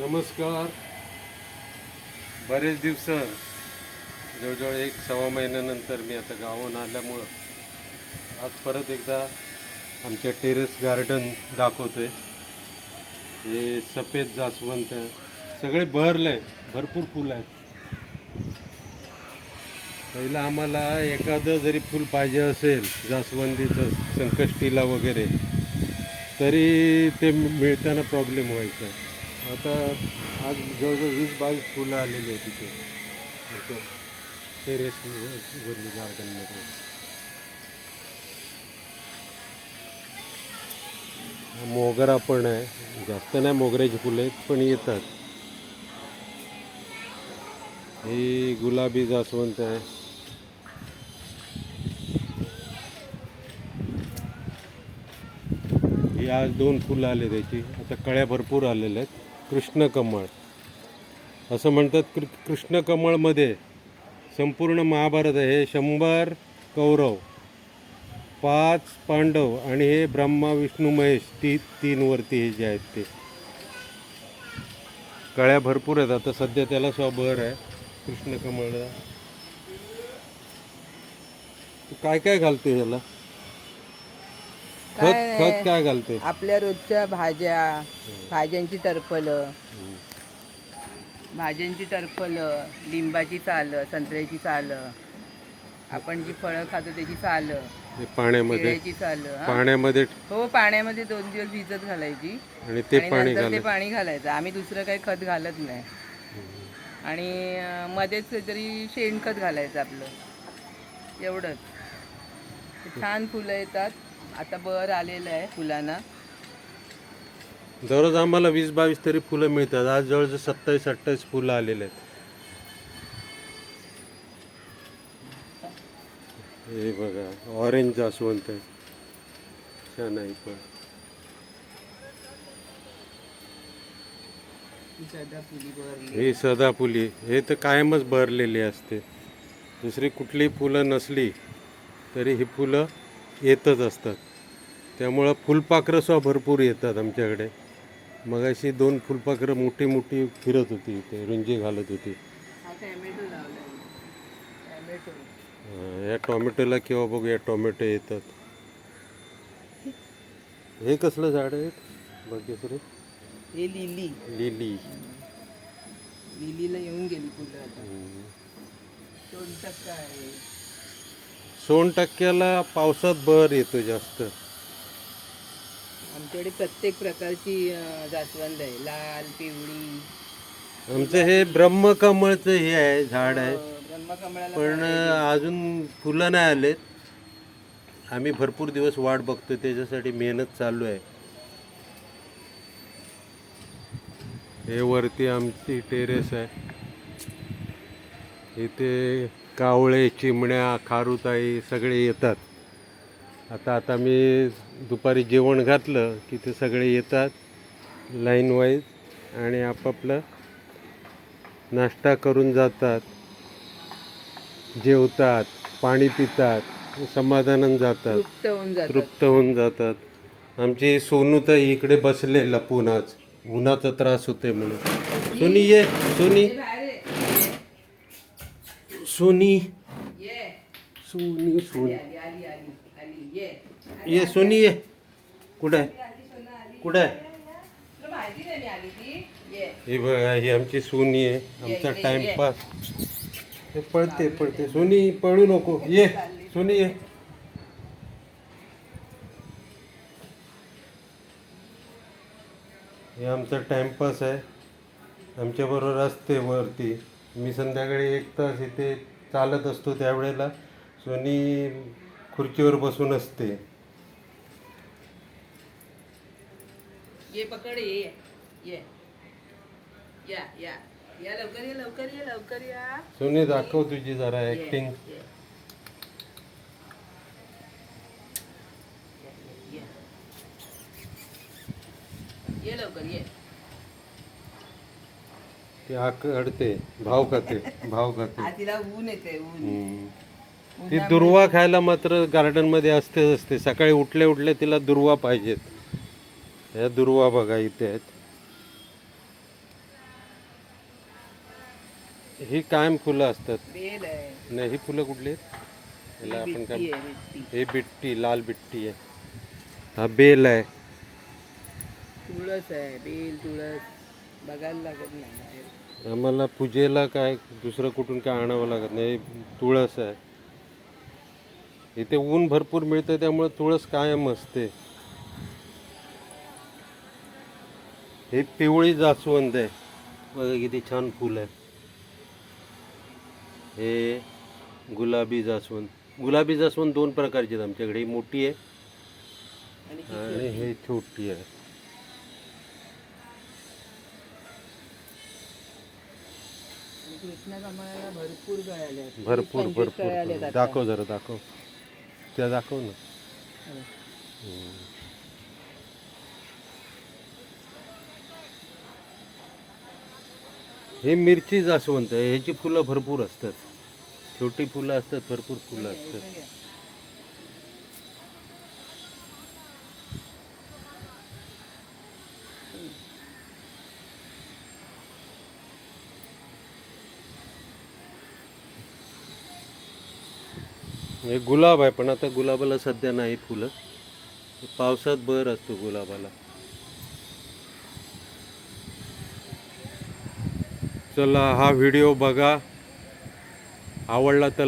नमस्कार. बरेच दिवस जवळजवळ एक सव्वा महिन्यानंतर मी आता गावाहून आल्यामुळं आज परत एकदा आमच्या टेरेस गार्डन दाखवतोय. हे सफेद जास्वंत सगळे बहरले भरपूर फुलं आहेत. पहिलं आम्हाला एखादं जरी फूल पाहिजे असेल जास्वंदीचं संकष्टीला वगैरे तरी ते मिळताना प्रॉब्लेम व्हायचा. आता आज जवळजवळ वीस बावीस फुलं आलेली आहेत तिथे टेरेस वरली गार्डनमध्ये मोगरा पण आहे. जास्त नाही मोगऱ्याची फुलं आहेत पण येतात. ही गुलाबी जास्वंत आहे. ही आज दोन फुलं आले त्याची. आता कळ्या भरपूर आलेल्या आहेत. कृष्णकमळ. असं म्हणतात कृ कृष्णकमळमध्ये संपूर्ण महाभारत आहे. हे शंभर कौरव पाच पांडव आणि हे ब्रह्मा विष्णू महेश ती तीनवरती हे जे आहेत ते. कळ्या भरपूर आहेत. आता सध्या त्याला स्वभर आहे. कृष्णकमळ काय काय घालते याला खत काय घालते? आपल्या रोजच्या भाज्या भाज्यांची टरफलं भाज्यांची टरफलं लिंबाची सालं संत्र्याची सालं आपण जी फळं खातो त्याची सालं हे पाण्यामध्ये? केळ्याची हा. पाण्यामध्ये? हो पाण्यामध्ये दोन दिवस भिजत घालायची. आणि ते आणि पाणी नंतर ते घालायचं? पाणी घालायचं. आम्ही दुसरं काही खत घालत नाही. आणि अं, मध्येच काहीतरी शेणखत घालायचं आपलं. एवढंच. ते छान फुलं येतात. आता बर आलेलं आहे फुलांना. दररोज आम्हाला वीस बावीस तरी फुलं मिळतात. आज जवळजवळ सत्तावीस अठ्ठावीस फुलं आलेले आहेत. हे बघा ऑरेंज जास्वंत आहे. छान आहे पण. ही सदाफुली. हे तर कायमच भरलेली असते. दुसरी कुठली फुलं नसली तरी ही फुलं येतच असतात. त्यामुळं फुलपाखरं सुद्धा भरपूर येतात आमच्याकडे. मग अशी दोन फुलपाखरं मोठी मोठी फिरत होती ते रुंजी घालत होती. हा या टोमॅटोला किंवा बघू या टोमॅटो येतात. हे कसलं झाड आहे? बघ हे लिली. लिली. लिलीला येऊन गेली फुलं आता दोन टक्का आहे सोन टक्क्याला पावसात बहर येतो जास्त. आमच्याकडे प्रत्येक प्रकारची अं, जास्वंद आहे. लाल पिवळी. आमचं हे ब्रह्मकमळचं हे आहे झाड आहे. अं, ब्रह्मकमळाला पण अजून फुलं नाही आलेत. आम्ही भरपूर दिवस वाट बघतो त्याच्यासाठी मेहनत चालू आहे. हे वरती आमची टेरेस आहे. इथे कावळे चिमण्या खारुताई सगळे येतात. आता आता मी दुपारी जेवण घातलं की ते सगळे येतात लाईन वाईज आणि आपापलं नाश्ता करून जातात जेवतात पाणी पितात समाधानानं जातात. तृप्त होऊन जातात. आमची सोनू तर इकडे बसले लपून आज उन्हाचा त्रास होते म्हणून. सोनी ये सोनी. सोनी। ये सोनी सोनी. आली आली आली आली ये. ये सोनी ये. कुठं आहे? कुठं ही बघा ही आमची सोनी आहे. आमचा ये, टाइमपास हे पळते पळते. सोनी पळू नको. ये सोनी ये. हे आमचा टाइमपास आहे. आमच्याबरोबर असते वरती. मी संध्याकाळी एक तास इथे चालत असतो त्यावेळेला. सोनी खुर्चीवर बसून असते. ये पकड ये ये. या. या या. लवकर ये लवकर ये लवकर या. सोनी दाखव तुझी जरा ऍक्टिंग. ये लवकर ये. ती आकडते भाव खाते भाव खाते. तिला ऊन येते ऊन. हम्म. ती दुर्वा खायला मात्र गार्डनमध्ये असतेच असते. सकाळी उठले उठले तिला दुर्वा पाहिजेत. ह्या दुर्वा बघा इथे आहेत. ही कायम फुलं असतात. बेल आहे. नाही ही फुलं कुठली आहेत? याला आपण काय बिट्टी आहे बिट्टी. हे बिट्टी लाल बिट्टी आहे. हा बेल आहे. तुळस आहे बेल तुळस. बघायला लागत नाही. आम्हाला पूजेला काय दुसरं कुठून काय आणावं लागत नाही. तुळस आहे. इथे ऊन भरपूर मिळतं त्यामुळे तुळस कायम असते. हे पिवळी जास्वंद आहे. बघा किती छान फुल आहे हे गुलाबी जास्वंद. गुलाबी जास्वंद दोन प्रकारचे आहेत आमच्याकडे. ही मोठी आहे. आणि आणि हे छोटी आहे. भरपूर. भरपूर. दाखव जरा दाखव. त्या दाखव ना. हो. मिरची जास्वंत ह्याची फुलं भरपूर असतात. छोटी फुलं असतात भरपूर फुलं असतात. हे गुलाब आहे पण आता गुलाबाला सध्या नाही फुलं. पावसात बर असतो गुलाबाला. चला हा व्हिडिओ बघा. आवडला तर